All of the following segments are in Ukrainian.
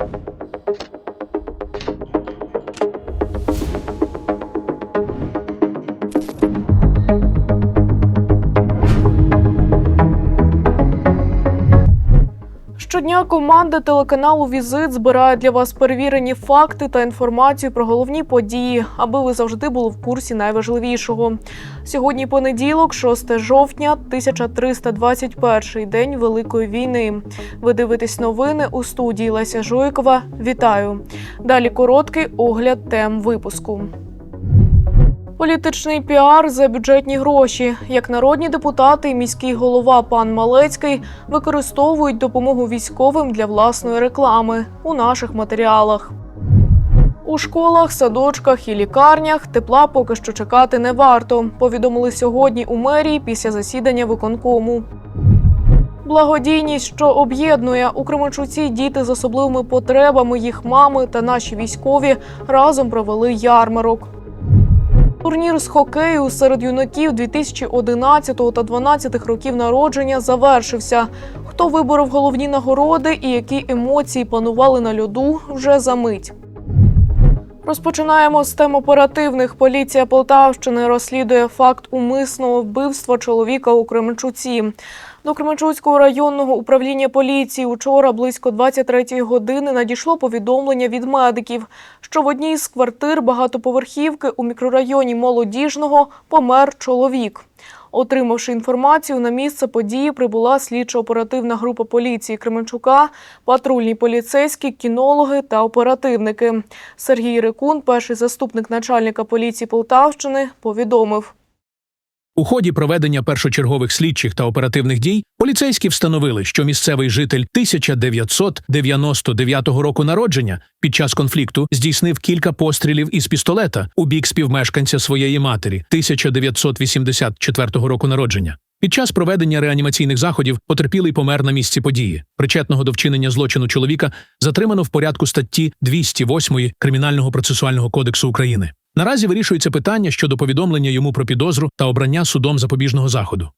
you. Щодня команда телеканалу Візит збирає для вас перевірені факти та інформацію про головні події, аби ви завжди були в курсі найважливішого. Сьогодні понеділок, 6 жовтня, 1321 день Великої війни. Ви дивитесь новини у студії Леся Жуйкова. Вітаю! Далі короткий огляд тем випуску. Політичний піар за бюджетні гроші. Як народні депутати і міський голова пан Малецький використовують допомогу військовим для власної реклами у наших матеріалах. У школах, садочках і лікарнях тепла поки що чекати не варто. Повідомили сьогодні у мерії після засідання виконкому. Благодійність, що об'єднує у Кременчуці діти з особливими потребами, їх мами та наші військові разом провели ярмарок. Турнір з хокею серед юнаків 2011 та 2012 років народження завершився. Хто виборов головні нагороди і які емоції панували на льоду вже за мить. Розпочинаємо з тем оперативних. Поліція Полтавщини розслідує факт умисного вбивства чоловіка у Кременчуці. До Кременчуцького районного управління поліції учора близько 23-ї години надійшло повідомлення від медиків, що в одній з квартир багатоповерхівки у мікрорайоні Молодіжного помер чоловік. Отримавши інформацію, на місце події прибула слідчо-оперативна група поліції Кременчука, патрульні поліцейські, кінологи та оперативники. Сергій Рекун, перший заступник начальника поліції Полтавщини, повідомив. У ході проведення першочергових слідчих та оперативних дій поліцейські встановили, що місцевий житель 1999 року народження під час конфлікту здійснив кілька пострілів із пістолета у бік співмешканця своєї матері 1984 року народження. Під час проведення реанімаційних заходів потерпілий помер на місці події. Причетного до вчинення злочину чоловіка затримано в порядку статті 208 Кримінального процесуального кодексу України. Наразі вирішується питання щодо повідомлення йому про підозру та обрання судом запобіжного заходу.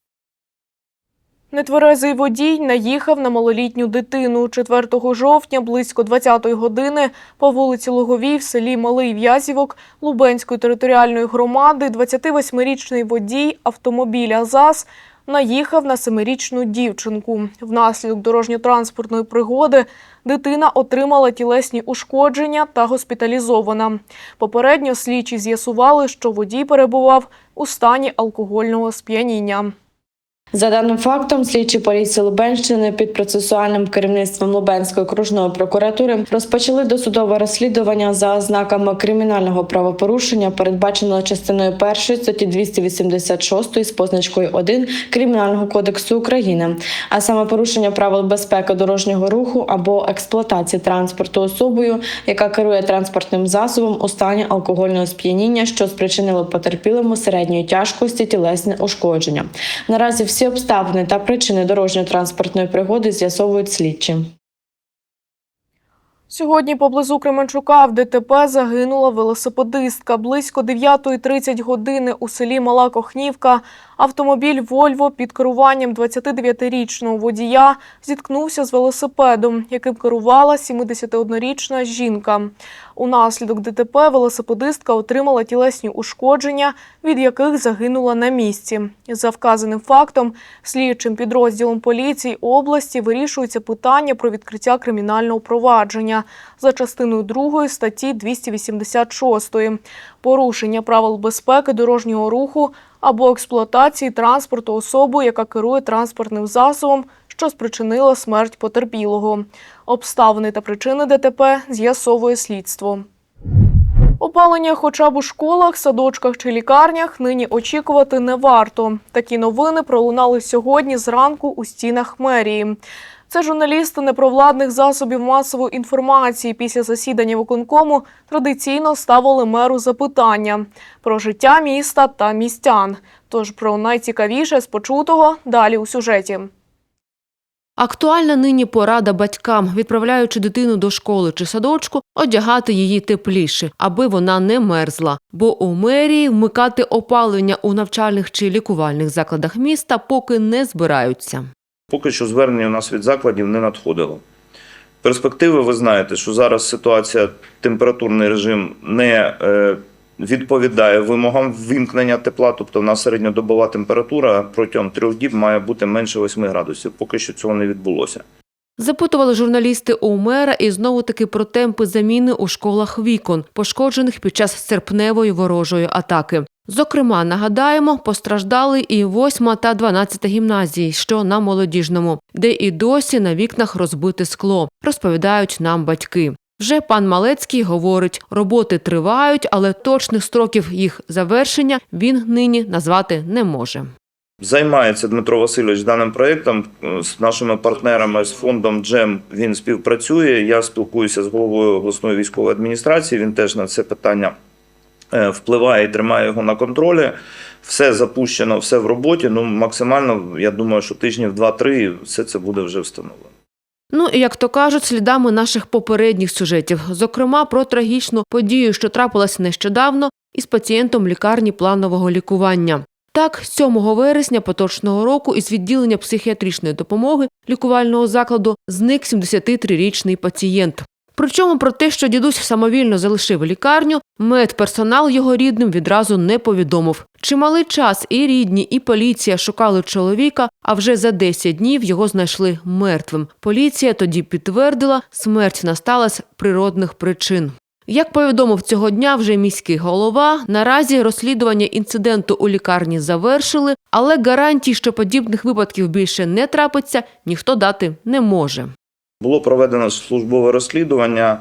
Нетверезий водій наїхав на малолітню дитину 4 жовтня близько 20-ї години по вулиці Луговій в селі Малий В'язівок Лубенської територіальної громади 28-річний водій автомобіля ЗАЗ наїхав на семирічну дівчинку. Внаслідок дорожньо-транспортної пригоди дитина отримала тілесні ушкодження та госпіталізована. Попередньо слідчі з'ясували, що водій перебував у стані алкогольного сп'яніння. За даним фактом, слідчі поліції Лубенщини під процесуальним керівництвом Лубенської окружної прокуратури розпочали досудове розслідування за ознаками кримінального правопорушення, передбаченого частиною 1 статті 286 з позначкою 1 Кримінального кодексу України, а саме порушення правил безпеки дорожнього руху або експлуатації транспорту особою, яка керує транспортним засобом у стані алкогольного сп'яніння, що спричинило потерпілому середньої тяжкості тілесне ушкодження. Наразі всі обставини та причини дорожньо-транспортної пригоди з'ясовують слідчі. Сьогодні поблизу Кременчука в ДТП загинула велосипедистка. Близько 9.30 години у селі Мала Кохнівка автомобіль «Вольво» під керуванням 29-річного водія зіткнувся з велосипедом, яким керувала 71-річна жінка. Унаслідок ДТП велосипедистка отримала тілесні ушкодження, від яких загинула на місці. За вказаним фактом, слідчим підрозділом поліції області вирішується питання про відкриття кримінального провадження за частиною 2 статті 286 порушення правил безпеки дорожнього руху або експлуатації транспорту особою, яка керує транспортним засобом, що спричинила смерть потерпілого. Обставини та причини ДТП з'ясовує слідство. Опалення хоча б у школах, садочках чи лікарнях нині очікувати не варто. Такі новини пролунали сьогодні зранку у стінах мерії. Це журналісти непровладних засобів масової інформації після засідання виконкому традиційно ставили меру запитання про життя міста та містян. Тож про найцікавіше з почутого далі у сюжеті. Актуальна нині порада батькам, відправляючи дитину до школи чи садочку, одягати її тепліше, аби вона не мерзла. Бо у мерії вмикати опалення у навчальних чи лікувальних закладах міста поки не збираються. Поки що звернення у нас від закладів не надходило. Перспективи, ви знаєте, що зараз ситуація, температурний режим не е, відповідає вимогам вимкнення тепла. Тобто, в нас середньодобова температура протягом трьох діб має бути менше 8 градусів. Поки що цього не відбулося. Запитували журналісти у мера і знову таки про темпи заміни у школах вікон, пошкоджених під час серпневої ворожої атаки. Зокрема, нагадаємо, постраждали і 8 та 12 гімназії, що на молодіжному, де і досі на вікнах розбите скло, розповідають нам батьки. Вже пан Малецький говорить, роботи тривають, але точних строків їх завершення він нині назвати не може. Займається Дмитро Васильович даним проєктом з нашими партнерами з фондом Джем. Він співпрацює. Я спілкуюся з головою обласної військової адміністрації. Він теж на це питання е, впливає і тримає його на контролі. Все запущено, все в роботі. Ну максимально, я думаю, що тижнів 2-3 все це буде вже встановлено. Ну і як то кажуть, слідами наших попередніх сюжетів, зокрема про трагічну подію, що трапилася нещодавно із пацієнтом лікарні планового лікування. Так, 7 вересня поточного року із відділення психіатричної допомоги лікувального закладу зник 73-річний пацієнт. Причому про те, що дідусь самовільно залишив лікарню, медперсонал його рідним відразу не повідомив. Чималий час і рідні, і поліція шукали чоловіка, а вже за 10 днів його знайшли мертвим. Поліція тоді підтвердила, смерть настала з природних причин. Як повідомив цього дня вже міський голова, наразі розслідування інциденту у лікарні завершили, але гарантій, що подібних випадків більше не трапиться, ніхто дати не може. Було проведено службове розслідування.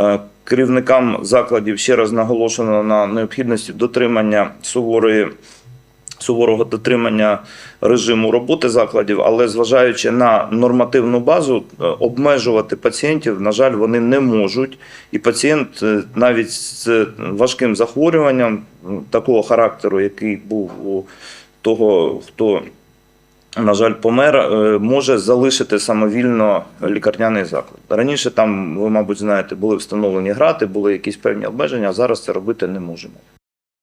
Е, Керівникам закладів ще раз наголошено на необхідності дотримання суворої. Суворого дотримання режиму роботи закладів, але зважаючи на нормативну базу, е, обмежувати пацієнтів, на жаль, вони не можуть. І пацієнт е, навіть з важким захворюванням такого характеру, який був у того, хто на жаль, помер, е, може залишити самовільно лікарняний заклад. Раніше там, ви, мабуть, знаєте, були встановлені грати, були якісь певні обмеження, а зараз це робити не можемо.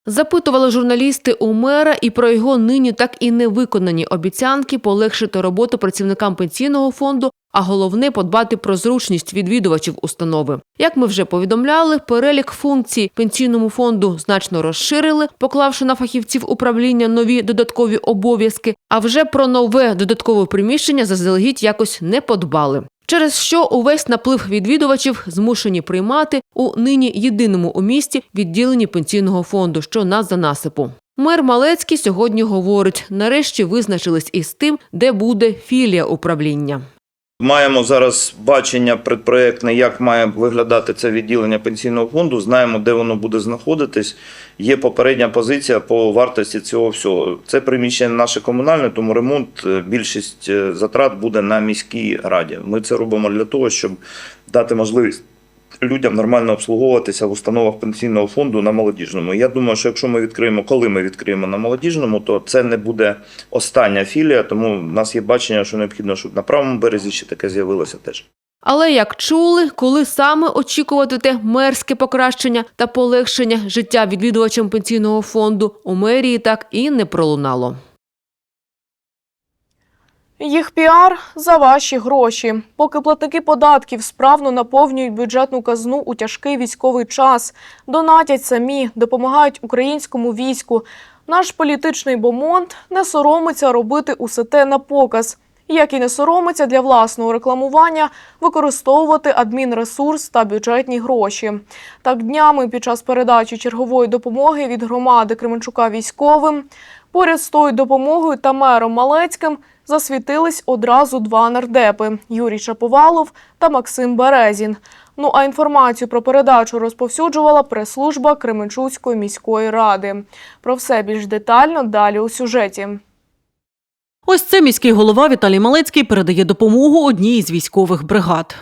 Запитували журналісти у мера і про його нині так і не виконані обіцянки полегшити роботу працівникам пенсійного фонду, а головне подбати про зручність відвідувачів установи. Як ми вже повідомляли, перелік функцій пенсійному фонду значно розширили, поклавши на фахівців управління нові додаткові обов'язки. А вже про нове додаткове приміщення заздалегідь якось не подбали. Через що увесь наплив відвідувачів змушені приймати у нині єдиному у місті відділенні пенсійного фонду, що на занасипу. Мер Малецький сьогодні говорить: нарешті визначились із тим, де буде філія управління. Маємо зараз бачення предпроєктне, як має виглядати це відділення пенсійного фонду. Знаємо, де воно буде знаходитись. Є попередня позиція по вартості цього всього. Це приміщення наше комунальне, тому ремонт е, більшість е, затрат буде на міській раді. Ми це робимо для того, щоб дати можливість людям нормально обслуговуватися в установах пенсійного фонду на молодіжному. Я думаю, що якщо ми відкриємо, коли ми відкриємо на молодіжному, то це не буде остання філія. Тому в нас є бачення, що необхідно, щоб на правому березі ще таке з'явилося теж. Але як чули, коли саме очікувати те мерське покращення та полегшення життя відвідувачам пенсійного фонду, у мерії так і не пролунало. Їх піар за ваші гроші. Поки платники податків справно наповнюють бюджетну казну у тяжкий військовий час, донатять самі, допомагають українському війську. Наш політичний бомонд не соромиться робити усе те на показ. Як і не соромиться для власного рекламування використовувати адмінресурс та бюджетні гроші. Так днями під час передачі чергової допомоги від громади Кременчука військовим поряд з тою допомогою та мером Малецьким засвітились одразу два нардепи Юрій Чаповалов та Максим Березін. Ну а інформацію про передачу розповсюджувала прес-служба Кременчуцької міської ради. Про все більш детально далі у сюжеті. Ось це міський голова Віталій Малецький передає допомогу одній із військових бригад.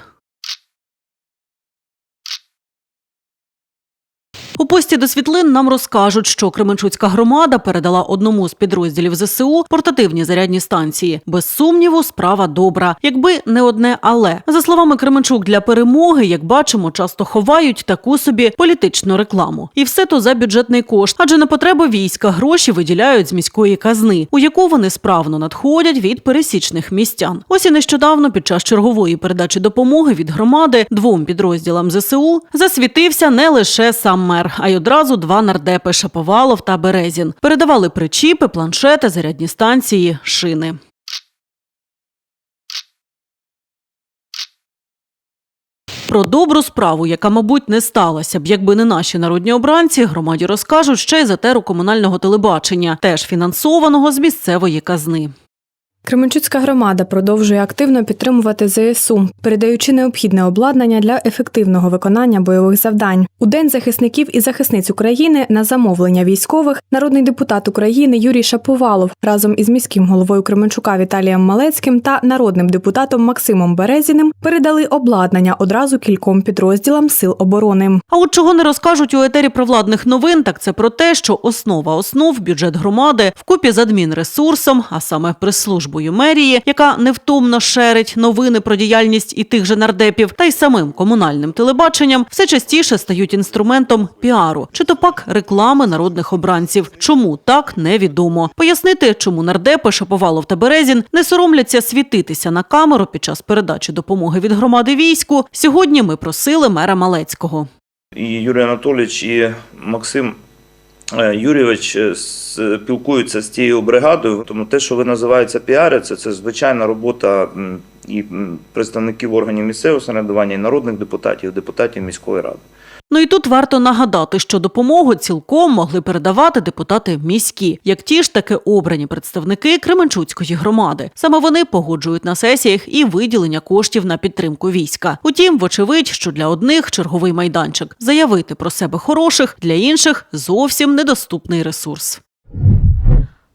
Пості до світлин нам розкажуть, що Кременчуцька громада передала одному з підрозділів ЗСУ портативні зарядні станції. Без сумніву, справа добра. Якби не одне але за словами Кременчук для перемоги, як бачимо, часто ховають таку собі політичну рекламу. І все то за бюджетний кошт, адже на потреби війська гроші виділяють з міської казни, у яку вони справно надходять від пересічних містян. Ось і нещодавно під час чергової передачі допомоги від громади двом підрозділам ЗСУ засвітився не лише сам мер, а й одразу два нардепи Шаповалов та Березін. Передавали причіпи, планшети, зарядні станції, шини. Про добру справу, яка, мабуть, не сталася б, якби не наші народні обранці, громаді розкажуть ще й за теру комунального телебачення, теж фінансованого з місцевої казни. Кременчуцька громада продовжує активно підтримувати ЗСУ, передаючи необхідне обладнання для ефективного виконання бойових завдань. У День захисників і захисниць України на замовлення військових народний депутат України Юрій Шаповалов разом із міським головою Кременчука Віталієм Малецьким та народним депутатом Максимом Березіним передали обладнання одразу кільком підрозділам сил оборони. А от чого не розкажуть у етері провладних новин, так це про те, що основа основ бюджет громади вкупі з адмінресурсом, а саме прес-службою мерії, яка невтомно шерить новини про діяльність і тих же нардепів, та й самим комунальним телебаченням, все частіше стають інструментом піару чи то пак реклами народних обранців. Чому так невідомо. Пояснити, чому нардепи Шаповалов та Березін не соромляться світитися на камеру під час передачі допомоги від громади війську. Сьогодні ми просили мера Малецького. І Юрій Анатолійович і Максим Юрійович спілкується з тією бригадою. Тому те, що ви називаєте піариться, це звичайна робота і представників органів місцевого самоврядування, і народних депутатів, депутатів міської ради. Ну і тут варто нагадати, що допомогу цілком могли передавати депутати міські, як ті ж таки обрані представники Кременчуцької громади. Саме вони погоджують на сесіях і виділення коштів на підтримку війська. Утім, вочевидь, що для одних черговий майданчик заявити про себе хороших, для інших зовсім недоступний ресурс.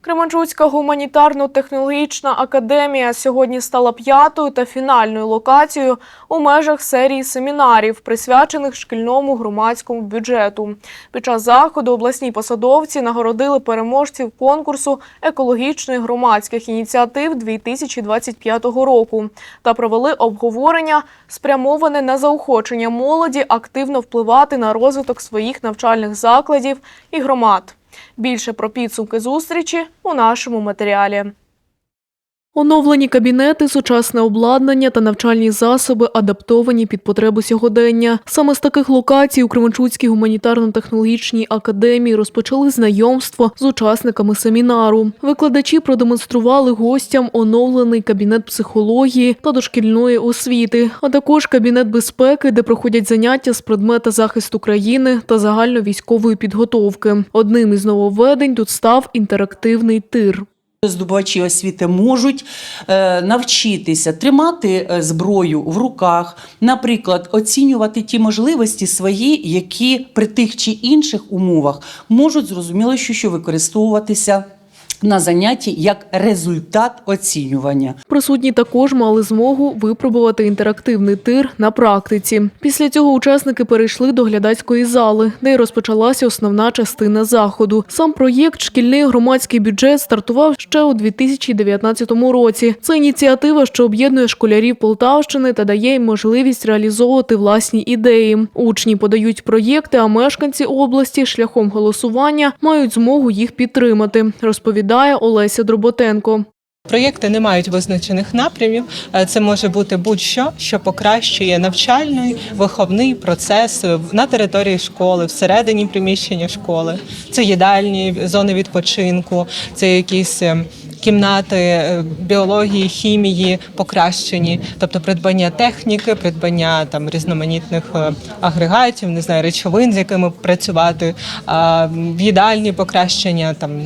Кременчуцька гуманітарно-технологічна академія сьогодні стала п'ятою та фінальною локацією у межах серії семінарів, присвячених шкільному громадському бюджету. Під час заходу обласні посадовці нагородили переможців конкурсу екологічних громадських ініціатив 2025 року та провели обговорення, спрямоване на заохочення молоді активно впливати на розвиток своїх навчальних закладів і громад. Більше про підсумки зустрічі у нашому матеріалі. Оновлені кабінети, сучасне обладнання та навчальні засоби адаптовані під потреби сьогодення. Саме з таких локацій у Кременчуцькій гуманітарно-технологічній академії розпочали знайомство з учасниками семінару. Викладачі продемонстрували гостям оновлений кабінет психології та дошкільної освіти, а також кабінет безпеки, де проходять заняття з предмета захисту країни та загальновійськової підготовки. Одним із нововведень тут став інтерактивний тир. Здобувачі освіти можуть е, навчитися тримати е, зброю в руках, наприклад, оцінювати ті можливості свої, які при тих чи інших умовах можуть зрозуміло, що, використовуватися на занятті як результат оцінювання. Присутні також мали змогу випробувати інтерактивний тир на практиці. Після цього учасники перейшли до глядацької зали, де й розпочалася основна частина заходу. Сам проєкт Шкільний громадський бюджет стартував ще у 2019 році. Це ініціатива, що об'єднує школярів Полтавщини та дає їм можливість реалізовувати власні ідеї. Учні подають проєкти, а мешканці області шляхом голосування мають змогу їх підтримати. Розповідає Олеся Дроботенко. Проєкти не мають визначених напрямів. Е, Це може бути будь-що, що покращує навчальний виховний процес на території школи, всередині приміщення школи. Це їдальні, зони відпочинку, це якісь. е, Кімнати е, біології, хімії покращені, тобто придбання техніки, придбання там різноманітних е, агрегатів, не знаю, речовин, з якими працювати, в їдальні покращення там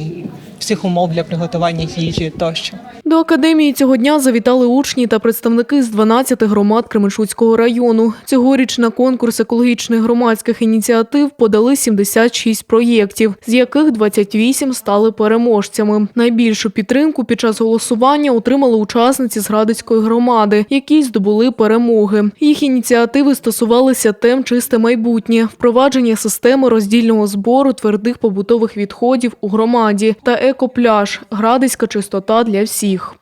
всіх умов для приготування їжі тощо. До академії цього дня завітали учні та представники з 12 громад Кременчуцького району. Цьогоріч на конкурс екологічних громадських ініціатив подали 76 проєктів, з яких 28 стали переможцями. Найбільшу підтримку під час голосування отримали учасниці з Градицької громади, які здобули перемоги. Їх ініціативи стосувалися тем чисте майбутнє, впровадження системи роздільного збору твердих побутових відходів у громаді та екопляж градиська чистота для всіх.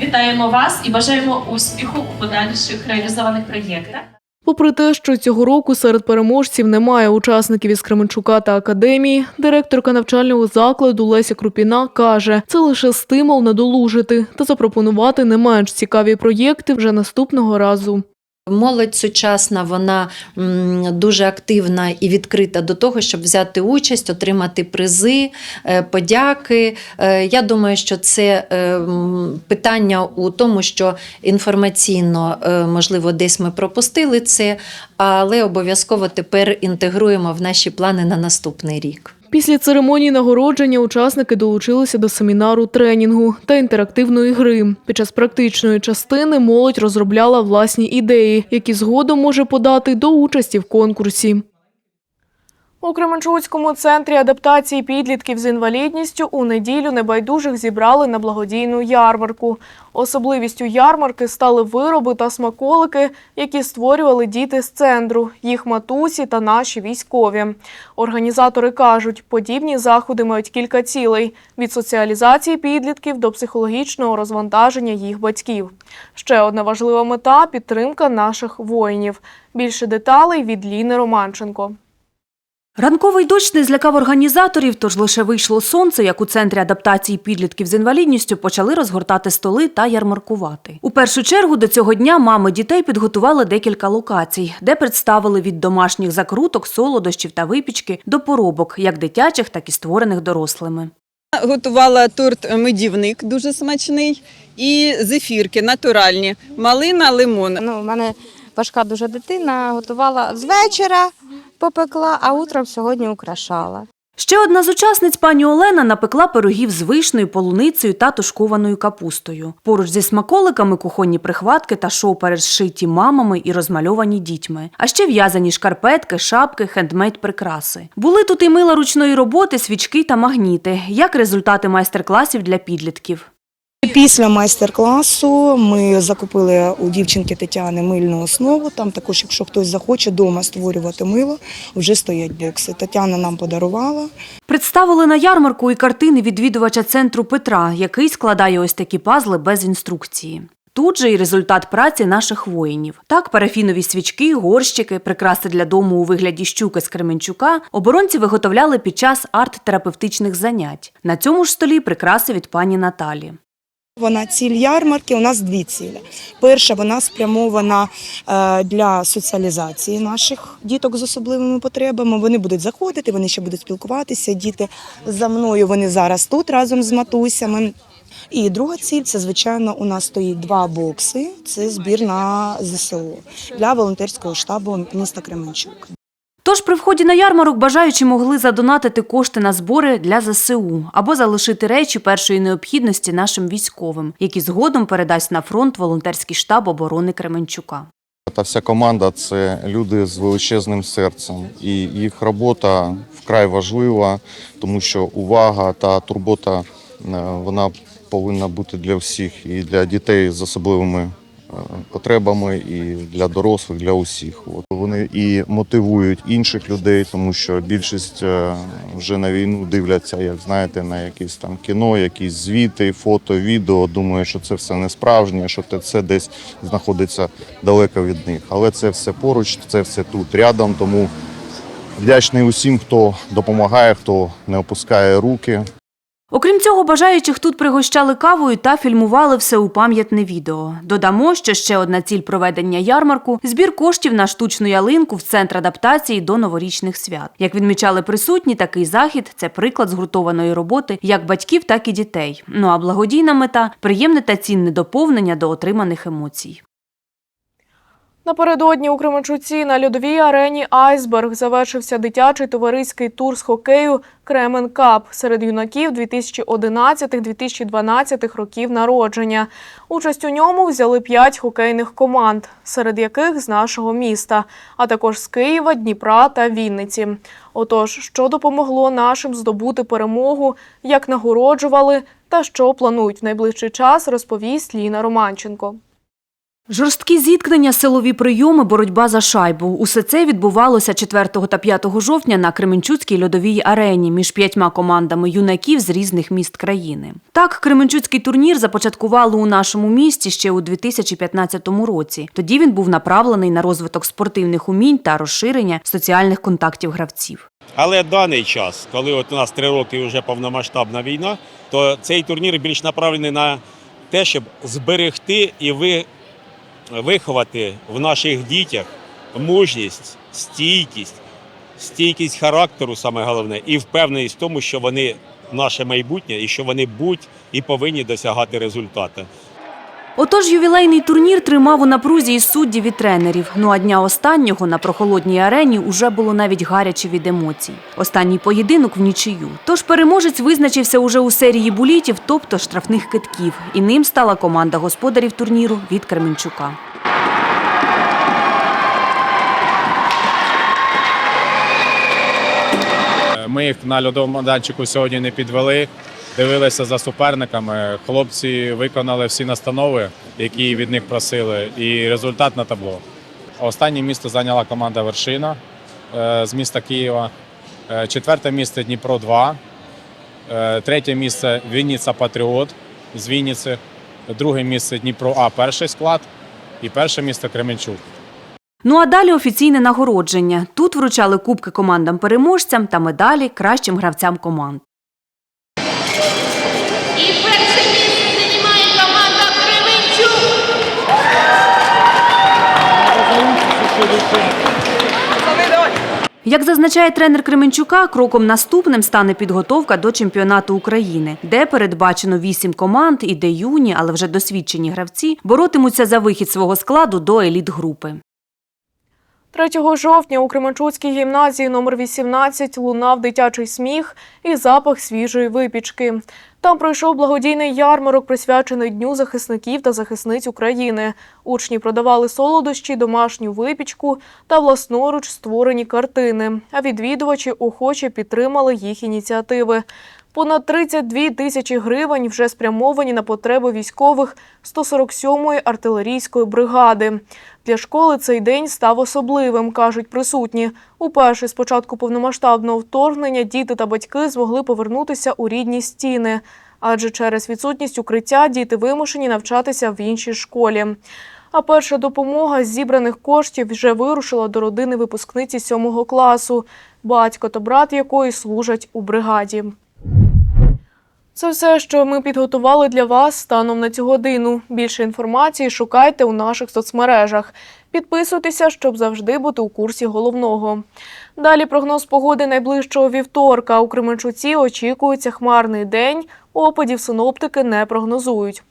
Вітаємо вас і бажаємо успіху у подальших реалізованих проєктах. Попри те, що цього року серед переможців немає учасників із Кременчука та академії, директорка навчального закладу Леся Крупіна каже, це лише стимул надолужити та запропонувати не менш цікаві проєкти вже наступного разу. Молодь сучасна, вона дуже активна і відкрита до того, щоб взяти участь, отримати призи, е, подяки. Е, Я думаю, що це е, питання у тому, що інформаційно, можливо, десь ми пропустили це, але обов'язково тепер інтегруємо в наші плани на наступний рік. Після церемонії нагородження учасники долучилися до семінару тренінгу та інтерактивної гри. Під час практичної частини молодь розробляла власні ідеї, які згодом може подати до участі в конкурсі. У Кременчуцькому центрі адаптації підлітків з інвалідністю у неділю небайдужих зібрали на благодійну ярмарку. Особливістю ярмарки стали вироби та смаколики, які створювали діти з центру, їх матусі та наші військові. Організатори кажуть, подібні заходи мають кілька цілей: від соціалізації підлітків до психологічного розвантаження їх батьків. Ще одна важлива мета підтримка наших воїнів. Більше деталей від Ліни Романченко. Ранковий дощ не злякав організаторів, тож лише вийшло сонце, як у центрі адаптації підлітків з інвалідністю почали розгортати столи та ярмаркувати. У першу чергу до цього дня мами дітей підготували декілька локацій, де представили від домашніх закруток, солодощів та випічки до поробок, як дитячих, так і створених дорослими. Готувала торт медівник дуже смачний і зефірки натуральні. Малина, лимон. Ну, у мене важка дуже дитина, готувала з вечора, попекла, а утром сьогодні украшала. Ще одна з учасниць пані Олена напекла пирогів з вишнею, полуницею та тушкованою капустою. Поруч зі смаколиками кухонні прихватки та шоупери зшиті мамами і розмальовані дітьми. А ще в'язані шкарпетки, шапки, хендмейд прикраси. Були тут і мила ручної роботи, свічки та магніти, як результати майстер-класів для підлітків. Після майстер-класу ми закупили у дівчинки Тетяни мильну основу. Там також, якщо хтось захоче вдома створювати мило, вже стоять бокси. Тетяна нам подарувала. Представили на ярмарку і картини відвідувача центру Петра, який складає ось такі пазли без інструкції. Тут же і результат праці наших воїнів. Так, парафінові свічки, горщики, прикраси для дому у вигляді щуки з Кременчука оборонці виготовляли під час арт-терапевтичних занять. На цьому ж столі прикраси від пані Наталі. Вона ціль ярмарки. У нас дві цілі. Перша вона спрямована е, для соціалізації наших діток з особливими потребами. Вони будуть заходити, вони ще будуть спілкуватися. Діти за мною вони зараз тут разом з матусями. І друга ціль це звичайно у нас стоїть два бокси. Це збір на ЗСУ для волонтерського штабу міста Кременчук. Тож при вході на ярмарок бажаючі могли задонатити кошти на збори для ЗСУ або залишити речі першої необхідності нашим військовим, які згодом передасть на фронт волонтерський штаб оборони Кременчука. Та вся команда це люди з величезним серцем, і їх робота вкрай важлива, тому що увага та турбота е, вона повинна бути для всіх, і для дітей з особливими потребами, і для дорослих, для усіх. От вони і мотивують інших людей, тому що більшість е, вже на війну дивляться, як знаєте, на якісь там кіно, якісь звіти, фото, відео. Думаю, що це все не справжнє, що це десь знаходиться далеко від них. Але це все поруч, це все тут рядом. Тому вдячний усім, хто допомагає, хто не опускає руки. Окрім цього, бажаючих тут пригощали кавою та фільмували все у пам'ятне відео. Додамо, що ще одна ціль проведення ярмарку збір коштів на штучну ялинку в центр адаптації до новорічних свят. Як відмічали присутні, такий захід це приклад згуртованої роботи як батьків, так і дітей. Ну а благодійна мета приємне та цінне доповнення до отриманих емоцій. Напередодні у Кременчуці на льодовій арені Айсберг завершився дитячий товариський тур з хокею Кремен Кап серед юнаків 2011-2012 років народження. Участь у ньому взяли п'ять хокейних команд, серед яких з нашого міста, а також з Києва, Дніпра та Вінниці. Отож, що допомогло нашим здобути перемогу, як нагороджували та що планують в найближчий час, розповість Ліна Романченко. Жорсткі зіткнення, силові прийоми, боротьба за шайбу. Усе це відбувалося 4 та 5 жовтня на Кременчуцькій льодовій арені між п'ятьма командами юнаків з різних міст країни. Так, Кременчуцький турнір започаткували у нашому місті ще у 2015 році. Тоді він був направлений на розвиток спортивних умінь та розширення соціальних контактів гравців. Але даний час, коли от у нас три роки вже повномасштабна війна, то цей турнір більш направлений на те, щоб зберегти і ви, виховати в наших дітях мужність, стійкість, стійкість характеру, саме головне, і впевненість в тому, що вони наше майбутнє і що вони будь і повинні досягати результату. Отож, ювілейний турнір тримав у напрузі і суддів і тренерів. Ну а дня останнього на прохолодній арені уже було навіть гаряче від емоцій. Останній поєдинок в нічию. Тож переможець визначився уже у серії булітів, тобто штрафних китків. І ним стала команда господарів турніру від Кременчука. Ми їх на льодовому майданчику сьогодні не підвели. Дивилися за суперниками. Хлопці виконали всі настанови, які від них просили, і результат на табло. Останнє місце зайняла команда Вершина е, з міста Києва. Е, Четверте місце Дніпро 2. Е, Третє місце Вінниця Патріот з Вінниці. Друге місце Дніпро А, перший склад. І перше місце Кременчук. Ну а далі офіційне нагородження. Тут вручали кубки командам-переможцям та медалі кращим гравцям команд. І перше місце займає команда Кременчук. Як зазначає тренер Кременчука, кроком наступним стане підготовка до чемпіонату України, де передбачено вісім команд і де юні, але вже досвідчені гравці боротимуться за вихід свого складу до еліт-групи. 3 жовтня у Кременчуцькій гімназії номер 18 лунав дитячий сміх і запах свіжої випічки. Там пройшов благодійний ярмарок, присвячений Дню захисників та захисниць України. Учні продавали солодощі, домашню випічку та власноруч створені картини. А відвідувачі охоче підтримали їх ініціативи. Понад 32 тисячі гривень вже спрямовані на потреби військових 147-ї артилерійської бригади. Для школи цей день став особливим, кажуть присутні. Уперше з початку повномасштабного вторгнення діти та батьки змогли повернутися у рідні стіни, адже через відсутність укриття діти вимушені навчатися в іншій школі. А перша допомога з зібраних коштів вже вирушила до родини випускниці сьомого класу, батько та брат якої служать у бригаді. Це все, що ми підготували для вас станом на цю годину. Більше інформації шукайте у наших соцмережах. Підписуйтеся, щоб завжди бути у курсі головного. Далі прогноз погоди найближчого вівторка. У Кременчуці очікується хмарний день. Опадів синоптики не прогнозують.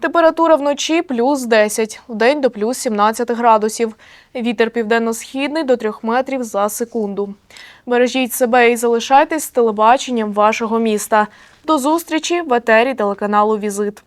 Температура вночі плюс 10, вдень до плюс 17 градусів. Вітер південно-східний до 3 метрів за секунду. Бережіть себе і залишайтесь з телебаченням вашого міста. До зустрічі в етері телеканалу Візит.